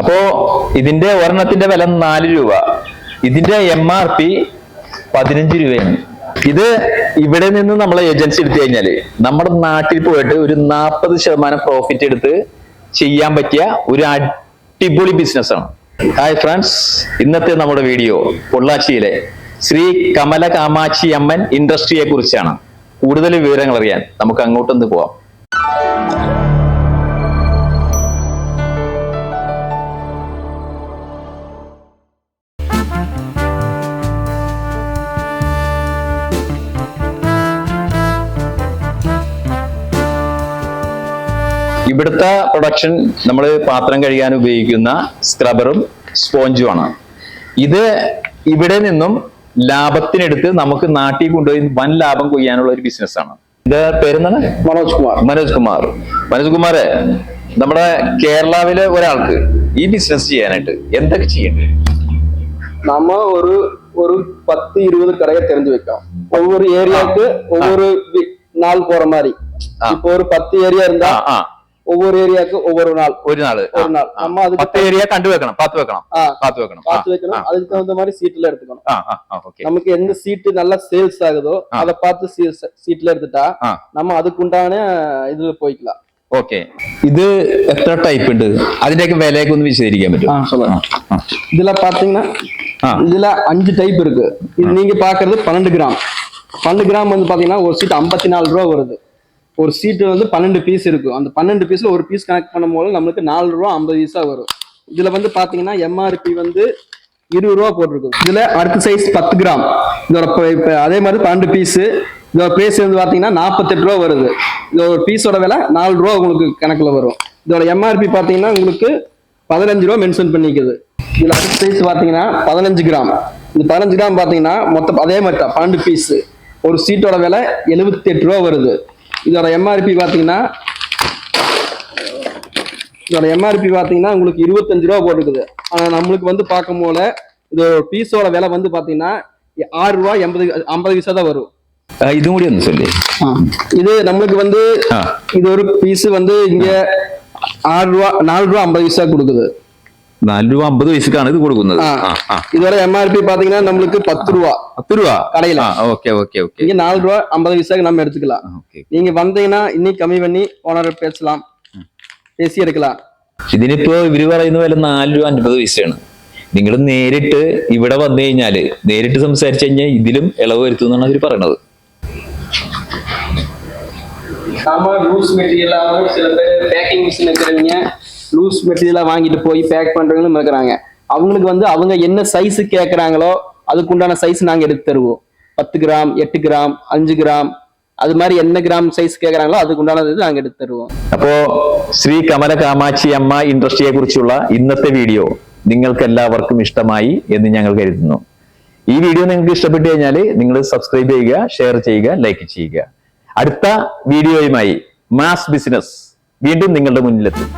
അപ്പോ ഇതിന്റെ ഒരെണ്ണത്തിന്റെ വില നാല് രൂപ. ഇതിന്റെ എം ആർ പി പതിനഞ്ച് രൂപയാണ്. ഇത് ഇവിടെ നിന്ന് നമ്മൾ ഏജൻസി എടുത്തു കഴിഞ്ഞാൽ നമ്മുടെ നാട്ടിൽ പോയിട്ട് ഒരു നാൽപ്പത് ശതമാനം പ്രോഫിറ്റ് എടുത്ത് ചെയ്യാൻ പറ്റിയ ഒരു അടിപൊളി ബിസിനസ് ആണ്. ഹായ് ഫ്രണ്ട്സ് ഇന്നത്തെ നമ്മുടെ വീഡിയോ പൊള്ളാച്ചിയിലെ ശ്രീ കമല കാമാക്ഷി അമ്മൻ ഇൻഡസ്ട്രിയെ കുറിച്ചാണ്. കൂടുതൽ വിവരങ്ങൾ അറിയാൻ നമുക്ക് അങ്ങോട്ടൊന്ന് പോവാം. ഇവിടുത്തെ പ്രൊഡക്ഷൻ നമ്മൾ പാത്രം കഴുകാൻ ഉപയോഗിക്കുന്ന സ്ക്രബറും സ്പോഞ്ചുമാണ് ഇത് ഇവിടെ നിന്നും ലാഭത്തിനെടുത്ത് നമുക്ക് നാട്ടിൽ കൊണ്ടുപോയി വൻ ലാഭം കൊയ്യാനുള്ള ഒരു ബിസിനസ്സാണ് ഇത് പേരെന്താണ് മനോജ് കുമാർ മനോജ് കുമാർ മനോജ് കുമാറെ നമ്മുടെ കേരളാവിലെ ഒരാൾക്ക് ഈ ബിസിനസ് ചെയ്യാനായിട്ട് എന്തൊക്കെ ചെയ്യണ്ടേ நம்ம ஒரு ஒரு பத்து இருபது கடையை தெரிஞ்சு வைக்கலாம் ஒவ்வொரு ஏரியாவுக்கு ஒவ்வொரு வி- நாள் போற மாதிரி ஆ. இப்போ ஒரு பத்து ஏரியா இருந்தா ആ ആ ஒவ்வொரு ஏரியாவுக்கு ஒவ்வொரு நாள் ഒരു നാള് ആ. ஒரு நாள் நம்ம அதுக்கு പത്ത് ഏരിയ കണ്ടുവെക്കണം പത്ത് വെക്കണം ஆ, പത്ത് വെക്കണം ആ, பார்த்து வைக்கணும் அதுக்கு தகுந்த மாதிரி சீட்ல எடுத்துக்கணும் ആ ആ ആ ഓക്കെ நமக்கு எந்த சீட்டு நல்லா சேல்ஸ் ஆகுதோ ஆ. அதை பார்த்து சீட்ல எடுத்துட்டா ആ நம்ம அதுக்குண்டான இதுல போய்க்கலாம் ഓക്കെ ഇത് എത്ര ടൈപ്പ് ഉണ്ട് അതിന്റെയൊക്കെ വിലയൊക്കെ ഒന്ന് വിശദീകരിക്കാൻ പറ്റും ஆ, சொல்லுங்க ആ, இதுல பாத்தீங்கன்னா ஆ. இதுல அஞ்சு டைப் இருக்கு இது நீங்க பாக்குறது பன்னெண்டு கிராம் பன்னெண்டு கிராம் வந்து பாத்தீங்கன்னா ஒரு சீட் ஐம்பத்தி நாலு ரூபா வருது ஒரு சீட்டு வந்து பன்னெண்டு பீஸ் இருக்கும். அந்த பன்னெண்டு பீஸ்ல ஒரு பீஸ் கனெக்ட் பண்ணும்போது நம்மளுக்கு நாலு ரூபா ஐம்பது பைசா வரும். இதுல வந்து பாத்தீங்கன்னா எம்ஆர்பி வந்து இருபது ரூபா போட்டிருக்கும். இதுல அடுத்த சைஸ் பத்து கிராம். இதோட இப்போ அதே மாதிரி பன்னெண்டு பீஸ் இதோட பிரைஸ் வந்து பாத்தீங்கன்னா நாற்பத்தெட்டு ரூபா வருது. இதோட ஒரு பீஸோட விலை நாலு ரூபா உங்களுக்கு கணக்குல வரும். இதோட எம்ஆர்பி பாத்தீங்கன்னா உங்களுக்கு பதினஞ்சு ரூபா மென்ஷன் பண்ணிக்குது. இதுல அடுத்த சைஸ் பாத்தீங்கன்னா பதினஞ்சு கிராம். இந்த பதினஞ்சு கிராம் பாத்தீங்கன்னா மொத்தம் அதே மாதிரி தான் பன்னெண்டு பீஸ் ஒரு சீட்டோட விலை எழுபத்தி எட்டு ரூபா வருது. இதோட எம்ஆர்பி பார்த்தீங்கன்னா இதோட எம்ஆர்பி பார்த்தீங்கன்னா உங்களுக்கு இருபத்தஞ்சு ரூபா போட்டுருக்குது. ஆனால் நம்மளுக்கு வந்து பார்க்கும் போல இது பீஸோட விலை வந்து பார்த்தீங்கன்னா ஆறு ரூபா எண்பது ஐம்பது பைசா தான் வரும். இது முடியும் சொல்லி. இது நம்மளுக்கு வந்து இது ஒரு பீஸ் வந்து இங்க ஆறு ரூபா நாலு ரூபா ஐம்பது பைசா கொடுக்குது. നാല് രൂപ അമ്പത് പൈസക്കാണ് ഇത് കൊടുക്കുന്നത് ஆ. ആ ആ இதோட எம்ஆர்பி பாத்தீங்கன்னா நம்மளுக்கு பத்து ரூபா പത്ത് രൂപ கடையில. ആ ഓക്കെ ഓക്കെ ഓക്കെ இங்க நாலு ரூபா ஐம்பது பைசாக்கு நம்ம எடுத்துக்கலாம் ഓക്കെ நீங்க வந்தீங்கன்னா இன்னைக்கு கம்மி பண்ணி ஓனர் பேசலாம் பேசி எடுக்கலாம் ഇതിനിപ്പോ ഇവര് പറയുന്ന വില നാല് രൂപ അൻപത് പൈസയാണ് നിങ്ങൾ നേരിട്ട് ഇവിടെ വന്നു കഴിഞ്ഞാല് നേരിട്ട് സംസാരിച്ചു കഴിഞ്ഞാൽ ഇതിലും ഇളവ് വരുത്തും എന്നാണ് അവർ പറയണത് நாம லூஸ் மெட்டீரியலாகவும் சில பேர் பேக்கிங் மிஷின் இருக்கிறவங்க லூஸ் மெட்டீரியலா வாங்கிட்டு போய் பேக் பண்றவங்களும் இருக்கிறாங்க அவங்களுக்கு வந்து அவங்க என்ன சைஸ் கேட்கறாங்களோ அதுக்குண்டான சைஸ் நாங்க எடுத்து தருவோம் பத்து கிராம் எட்டு கிராம் அஞ்சு கிராம் அது மாதிரி என்ன கிராம் சைஸ் கேட்கறாங்களோ அதுக்குண்டான இது நாங்க எடுத்து தருவோம் അപ്പോ ശ്രീ കമല കാമാക്ഷി അമ്മ ഇൻഡസ്ട്രിയെ കുറിച്ചുള്ള ഇന്നത്തെ വീഡിയോ നിങ്ങൾക്ക് എല്ലാവർക്കും ഇഷ്ടമായി എന്ന് ഞങ്ങൾ കരുതുന്നു ഈ വീഡിയോ നിങ്ങൾക്ക് ഇഷ്ടപ്പെട്ടു കഴിഞ്ഞാൽ നിങ്ങൾ സബ്സ്ക്രൈബ് ചെയ്യുക ഷെയർ ചെയ്യുക ലൈക്ക് ചെയ്യുക അടുത്ത വീഡിയോയുമായി മാസ് ബിസിനസ് വീണ്ടും നിങ്ങളുടെ മുന്നിലെത്തും